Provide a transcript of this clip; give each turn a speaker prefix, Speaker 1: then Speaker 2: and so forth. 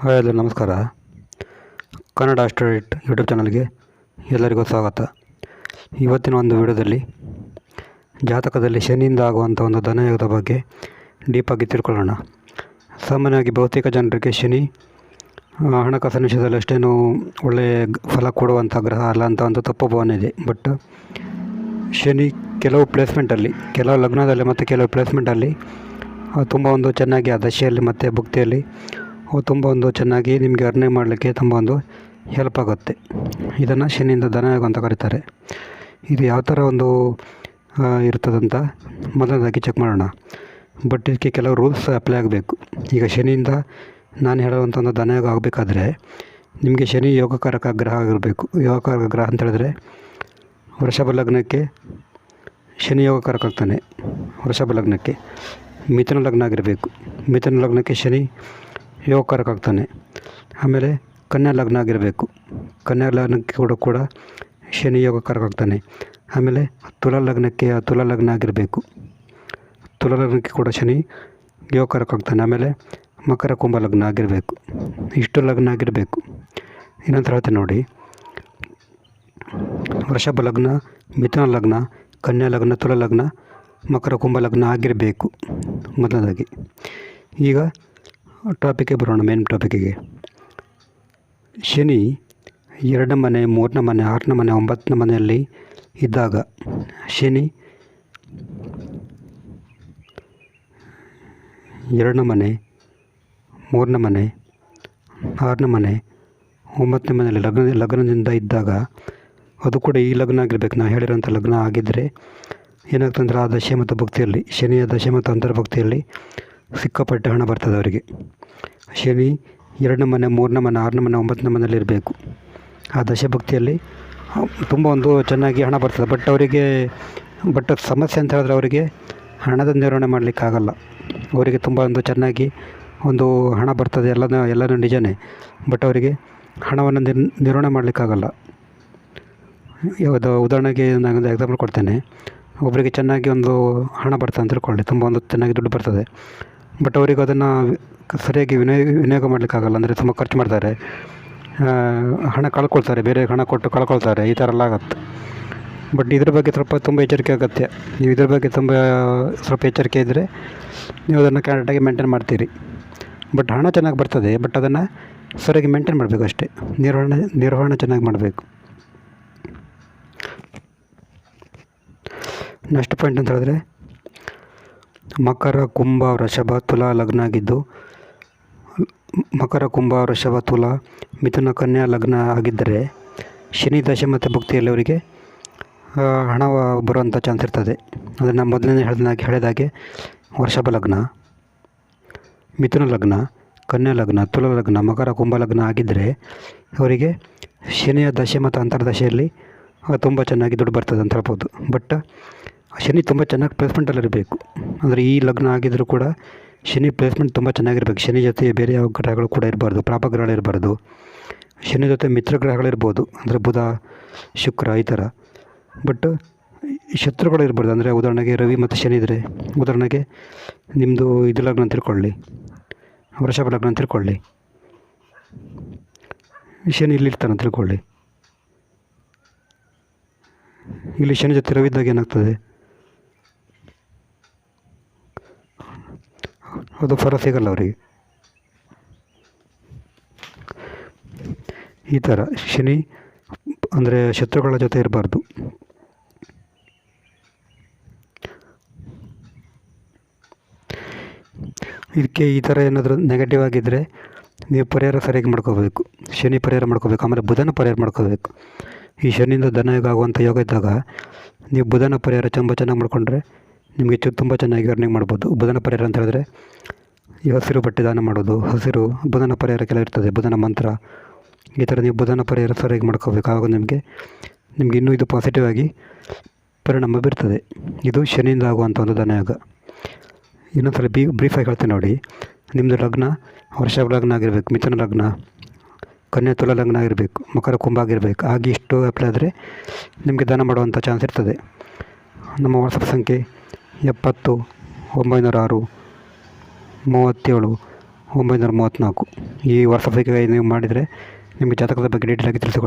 Speaker 1: Hi hello ನಮಸ್ಕಾರ. Kannada student YouTube ಚಾನಲ್ಗೆ ಎಲ್ಲರಿಗೂ ಸ್ವಾಗತ. ಇವತ್ತಿನ ಒಂದು ವಿಡಿಯೋದಲ್ಲಿ ಜಾತಕದಲ್ಲಿ ಶನಿಯಿಂದ ಆಗುವಂಥ ಒಂದು ಧನಯೋಗದ ಬಗ್ಗೆ ಡೀಪಾಗಿ ತಿಳ್ಕೊಳ್ಳೋಣ. ಸಾಮಾನ್ಯವಾಗಿ ಬಹುತೇಕ ಜನರಿಗೆ ಶನಿ ಹಣಕಾಸಿನ ವಿಷಯದಲ್ಲಿ ಅಷ್ಟೇನು ಒಳ್ಳೆಯ ಫಲ ಕೊಡುವಂಥ ಗ್ರಹ ಅಲ್ಲ ಅಂತ ಒಂದು ತಪ್ಪು ಭಾವನೆ ಇದೆ. ಬಟ್ ಶನಿ ಕೆಲವು ಪ್ಲೇಸ್ಮೆಂಟಲ್ಲಿ ಕೆಲವು ಲಗ್ನದಲ್ಲಿ ಮತ್ತು ಕೆಲವು ಪ್ಲೇಸ್ಮೆಂಟಲ್ಲಿ ತುಂಬ ಒಂದು ಚೆನ್ನಾಗಿ ಆ ದಶೆಯಲ್ಲಿ ಮತ್ತು ಭುಕ್ತಿಯಲ್ಲಿ ತುಂಬ ಒಂದು ಚೆನ್ನಾಗಿ ನಿಮಗೆ ಅರ್ನೆ ಮಾಡಲಿಕ್ಕೆ ತುಂಬ ಒಂದು ಹೆಲ್ಪ್ ಆಗುತ್ತೆ. ಇದನ್ನು ಶನಿಯಿಂದ ಧನಯೋಗ ಅಂತ ಕರೀತಾರೆ. ಇದು ಯಾವ ಥರ ಒಂದು ಇರ್ತದಂತ ಮೊದಲನೇದಾಗಿ ಚೆಕ್ ಮಾಡೋಣ. ಬಟ್ ಇದಕ್ಕೆ ಕೆಲವು ರೂಲ್ಸ್ ಅಪ್ಲೈ ಆಗಬೇಕು. ಈಗ ಶನಿಯಿಂದ ನಾನು ಹೇಳುವಂಥ ಒಂದು ಧನಯೋಗ ಆಗಬೇಕಾದ್ರೆ, ನಿಮಗೆ ಶನಿ ಯೋಗಕಾರಕ ಗ್ರಹ ಆಗಿರಬೇಕು. ಯೋಗಕಾರಕ ಗ್ರಹ ಅಂತ ಹೇಳಿದ್ರೆ, ವೃಷಭ ಲಗ್ನಕ್ಕೆ ಶನಿ ಯೋಗಕಾರಕ ಆಗ್ತಾನೆ. ವೃಷಭ ಲಗ್ನಕ್ಕೆ ಮಿಥುನ ಲಗ್ನ ಆಗಿರಬೇಕು. ಮಿಥುನ ಲಗ್ನಕ್ಕೆ ಶನಿ ಯೋಗಕಾರಕ ಆಗ್ತಾನೆ ಆಮೇಲೆ ಕನ್ಯಾ ಲಗ್ನ ಆಗಿರಬೇಕು ಕನ್ಯಾ ಲಗ್ನಕ್ಕೆ ಕೂಡ ಕೂಡ ಶನಿ ಯೋಗಕಾರಕ ಆಗ್ತಾನೆ ಆಮೇಲೆ ತುಲಾ ಲಗ್ನಕ್ಕೆ, ತುಲಾ ಲಗ್ನ ಆಗಿರಬೇಕು ತುಲಾ ಲಗ್ನಕ್ಕೆ ಕೂಡ ಶನಿ ಯೋಗಕಾರಕ ಆಗ್ತಾನೆ ಆಮೇಲೆ ಮಕರ ಕುಂಭ ಲಗ್ನ ಆಗಿರಬೇಕು ಇಷ್ಟು ಲಗ್ನ ಆಗಿರಬೇಕು ಇನ್ನೊಂದು ಹೇಳ್ತೀನಿ ನೋಡಿ. ವೃಷಭ ಲಗ್ನ, ಮಿಥುನ ಲಗ್ನ, ಕನ್ಯಾ ಲಗ್ನ, ತುಲ ಲಗ್ನ, ಮಕರ ಕುಂಭ ಲಗ್ನ ಆಗಿರಬೇಕು. ಮೊದಲನೇದಾಗಿ. ಈಗ ಟಾಪಿಕ್ಗೆ ಬರೋಣ ಮೇನ್ ಟಾಪಿಕ್ಕಿಗೆ ಶನಿ ಎರಡನೇ ಮನೆ, ಮೂರನೇ ಮನೆ, ಆರನೇ ಮನೆ, ಒಂಬತ್ತನೇ ಮನೆಯಲ್ಲಿ ಇದ್ದಾಗ ಶನಿ ಎರಡನೇ ಮನೆ, ಮೂರನೇ ಮನೆ, ಆರನೇ ಮನೆ, ಒಂಬತ್ತನೇ ಮನೆಯಲ್ಲಿ ಲಗ್ನ, ಲಗ್ನದಿಂದ ಇದ್ದಾಗ ಅದು ಕೂಡ ಈ ಲಗ್ನ ಆಗಿರ್ಬೇಕು. ನಾ ಹೇಳಿರೋಂಥ ಲಗ್ನ ಆಗಿದ್ದರೆ ಏನಾಗ್ತಂದ್ರೆ ಆ ದಶೆ ಮತ್ತು ಭಕ್ತಿಯಲ್ಲಿ, ಶನಿಯ ದಶೆ ಮತ್ತು ಅಂತರ್ಭಕ್ತಿಯಲ್ಲಿ ಸಿಕ್ಕಾಪಟ್ಟೆ ಹಣ ಬರ್ತದೆ ಅವರಿಗೆ. ಶನಿ ಎರಡನೇ ಮನೆ, ಮೂರನೇ ಮನೆ, ಆರನೇ ಮನೆ, ಒಂಬತ್ತನೇ ಮನೆಯಲ್ಲಿ ಇರಬೇಕು. ಆ ದಶಭಕ್ತಿಯಲ್ಲಿ ತುಂಬ ಒಂದು ಚೆನ್ನಾಗಿ ಹಣ ಬರ್ತದೆ. ಬಟ್ ಅವರಿಗೆ ಬಟ್ ಸಮಸ್ಯೆ ಅಂತ ಹೇಳಿದ್ರೆ ಅವರಿಗೆ ಹಣದ ನಿರ್ವಹಣೆ ಮಾಡಲಿಕ್ಕಾಗಲ್ಲ. ಅವರಿಗೆ ತುಂಬ ಒಂದು ಚೆನ್ನಾಗಿ ಒಂದು ಹಣ ಬರ್ತದೆ. ಎಲ್ಲನೂ ಎಲ್ಲನೂ ನಿಜನೇ. ಬಟ್ ಅವರಿಗೆ ಹಣವನ್ನು ನಿರ್, ನಿರ್ವಹಣೆ ಮಾಡಲಿಕ್ಕಾಗಲ್ಲ. ಯಾವುದು ಉದಾಹರಣೆಗೆ ನಾನೊಂದು ಎಕ್ಸಾಂಪಲ್ ಕೊಡ್ತೇನೆ. ಒಬ್ಬರಿಗೆ ಚೆನ್ನಾಗಿ ಒಂದು ಹಣ ಬರ್ತದೆ ಅಂತ ತಿಳ್ಕೊಳ್ಳಿ. ತುಂಬ ಒಂದು ಚೆನ್ನಾಗಿ ದುಡ್ಡು ಬರ್ತದೆ. ಬಟ್ ಅವ್ರಿಗೆ ಅದನ್ನು ಸರಿಯಾಗಿ ವಿನಿಯೋಗ ವಿನಿಯೋಗ ಮಾಡಲಿಕ್ಕಾಗಲ್ಲ. ಅಂದರೆ ತುಂಬ ಖರ್ಚು ಮಾಡ್ತಾರೆ. ಹಣ ಕಳ್ಕೊಳ್ತಾರೆ. ಬೇರೆ ಹಣ ಕೊಟ್ಟು ಕಳ್ಕೊಳ್ತಾರೆ. ಈ ಥರ ಎಲ್ಲ ಆಗುತ್ತೆ. ಬಟ್ ಇದ್ರ ಬಗ್ಗೆ ಸ್ವಲ್ಪ ತುಂಬ ಎಚ್ಚರಿಕೆ ಅಗತ್ಯ. ನೀವು ಇದ್ರ ಬಗ್ಗೆ ತುಂಬ ಸ್ವಲ್ಪ ಎಚ್ಚರಿಕೆ ಇದ್ದರೆ ನೀವು ಅದನ್ನು ಕರೆಕ್ಟಾಗಿ ಮೇಂಟೈನ್ ಮಾಡ್ತೀರಿ. ಬಟ್ ಹಣ ಚೆನ್ನಾಗಿ ಬರ್ತದೆ. ಬಟ್ ಅದನ್ನು ಸರಿಯಾಗಿ ಮೇಂಟೈನ್ ಮಾಡಬೇಕು ಅಷ್ಟೇ. ನಿರ್ವಹಣೆ ನಿರ್ವಹಣೆ ಚೆನ್ನಾಗಿ ಮಾಡಬೇಕು. ನೆಕ್ಸ್ಟ್ ಪಾಯಿಂಟ್ ಅಂತ ಹೇಳಿದ್ರೆ ಮಕರ ಕುಂಭ ವೃಷಭ ತುಲಾ ಲಗ್ನ ಆಗಿದ್ದು ಮಕರ ಕುಂಭ ವೃಷಭ ತುಲಾ ಮಿಥುನ ಕನ್ಯಾ ಲಗ್ನ ಆಗಿದ್ದರೆ ಶನಿ ದಶೆ ಮತ್ತು ಭಕ್ತಿಯಲ್ಲಿ ಅವರಿಗೆ ಹಣ ಬರುವಂಥ ಚಾನ್ಸ್ ಇರ್ತದೆ. ಅದನ್ನು ಮೊದಲನೇ ಹೇಳಿದಾಗೆ ಹೇಳಿದಾಗೆ ವೃಷಭ ಲಗ್ನ, ಮಿಥುನ ಲಗ್ನ, ಕನ್ಯಾ ಲಗ್ನ, ತುಲ ಲಗ್ನ, ಮಕರ ಕುಂಭ ಲಗ್ನ ಆಗಿದ್ದರೆ ಅವರಿಗೆ ಶನಿಯ ದಶೆ ಮತ್ತು ಅಂತರ್ದಶೆಯಲ್ಲಿ ತುಂಬ ಚೆನ್ನಾಗಿ ದುಡ್ಡು ಬರ್ತದೆ ಅಂತ ಹೇಳ್ಬೋದು. ಬಟ್ ಶನಿ ತುಂಬ ಚೆನ್ನಾಗಿ ಪ್ಲೇಸ್ಮೆಂಟಲ್ಲಿರಬೇಕು ಅಂದರೆ ಈ ಲಗ್ನ ಆಗಿದ್ದರೂ ಕೂಡ ಶನಿ ಪ್ಲೇಸ್ಮೆಂಟ್ ತುಂಬ ಚೆನ್ನಾಗಿರ್ಬೇಕು. ಶನಿ ಜೊತೆ ಬೇರೆ ಯಾವ ಗ್ರಹಗಳು ಕೂಡ ಇರಬಾರ್ದು. ಪಾಪಗ್ರಹಗಳು ಇರಬಾರ್ದು. ಶನಿ ಜೊತೆ ಮಿತ್ರ ಗ್ರಹಗಳಿರ್ಬೋದು ಅಂದರೆ ಬುಧ, ಶುಕ್ರ ಈ ಥರ. ಬಟ್ ಶತ್ರುಗಳು ಇರ್ಬಾರ್ದು. ಅಂದರೆ ಉದಾಹರಣೆಗೆ ರವಿ ಮತ್ತು ಶನಿ ಇದ್ದರೆ ಉದಾಹರಣೆಗೆ ನಿಮ್ಮದು ಇದು ಲಗ್ನ ತಿಳ್ಕೊಳ್ಳಿ. ವೃಷಭ ಲಗ್ನ ಅಂತ ತಿಳ್ಕೊಳ್ಳಿ. ಶನಿ ಇಲ್ಲಿರ್ತಾನೆ ತಿಳ್ಕೊಳ್ಳಿ. ಇಲ್ಲಿ ಶನಿ ಜೊತೆ ರವಿ ಇದ್ದಾಗ ಏನಾಗ್ತದೆ? ಅದು ಫಲ ಸಿಗಲ್ಲ ಅವರಿಗೆ. ಈ ಥರ ಶನಿ ಅಂದರೆ ಶತ್ರುಗಳ ಜೊತೆ ಇರಬಾರ್ದು. ಇದಕ್ಕೆ ಈ ಥರ ಏನಾದರೂ ನೆಗೆಟಿವ್ ಆಗಿದ್ದರೆ ನೀವು ಪರಿಹಾರ ಸರಿಯಾಗಿ ಮಾಡ್ಕೋಬೇಕು. ಶನಿ ಪರಿಹಾರ ಮಾಡ್ಕೋಬೇಕು. ಆಮೇಲೆ ಬುಧನ ಪರಿಹಾರ ಮಾಡ್ಕೋಬೇಕು. ಈ ಶನಿಯಿಂದ ಧನಯೋಗ ಆಗುವಂಥ ಯೋಗ ಇದ್ದಾಗ ನೀವು ಬುಧನ ಪರಿಹಾರ ತುಂಬ ಚೆನ್ನಾಗಿ ಮಾಡಿಕೊಂಡ್ರೆ ನಿಮಗೆ ತುಂಬ ಚೆನ್ನಾಗಿ ಅರ್ನಿಂಗ್ ಮಾಡ್ಬೋದು. ಬುಧನ ಪರಿಹಾರ ಅಂತ ಹೇಳಿದ್ರೆ ಈ ಹಸಿರು ಬಟ್ಟೆ ದಾನ ಮಾಡೋದು, ಹಸಿರು ಬುಧನ ಪರಿಹಾರ ಕೆಲ ಇರ್ತದೆ, ಬುಧನ ಮಂತ್ರ. ಈ ಥರ ನೀವು ಬುಧನ ಪರಿಹಾರ ಸರಿಯಾಗಿ ಮಾಡ್ಕೋಬೇಕು. ಆವಾಗ ನಿಮಗೆ ನಿಮಗೆ ಇನ್ನೂ ಇದು ಪಾಸಿಟಿವ್ ಆಗಿ ಪರಿಣಾಮ ಬೀರ್ತದೆ. ಇದು ಶನಿಯಿಂದ ಆಗುವಂಥ ಒಂದು ಧನಯೋಗ ಇನ್ನೊಂದ್ಸಲ ಬಿ ಬ್ರೀಫಾಗಿ ಹೇಳ್ತೇನೆ ನೋಡಿ. ನಿಮ್ಮದು ಲಗ್ನ ವರ್ಷ ಲಗ್ನ ಆಗಿರಬೇಕು, ಮಿಥುನ ಲಗ್ನ, ಕನ್ಯಾ ತುಲ ಲಗ್ನ ಆಗಿರಬೇಕು, ಮಕರ ಕುಂಭ ಆಗಿರಬೇಕು. ಆಗಿ ಇಷ್ಟು ಅಪ್ಲೈ ಆದರೆ ನಿಮಗೆ ದಾನ ಮಾಡುವಂಥ ಚಾನ್ಸ್ ಇರ್ತದೆ. ನಮ್ಮ ವಾಟ್ಸಪ್ ಸಂಖ್ಯೆ ಎಪ್ಪತ್ತು ಒಂಬೈನೂರ ಆರು ಮೂವತ್ತೇಳು ಒಂಬೈನೂರ ಮೂವತ್ತ್ನಾಲ್ಕು ಈ ವಾಟ್ಸಪ್ ಸಂಖ್ಯೆಗೆ ನೀವು ಮಾಡಿದರೆ ನಿಮಗೆ ಜಾತಕದ ಬಗ್ಗೆ ಡೀಟೇಲಾಗಿ ತಿಳಿಸಿಕೊಡ್ತೀನಿ.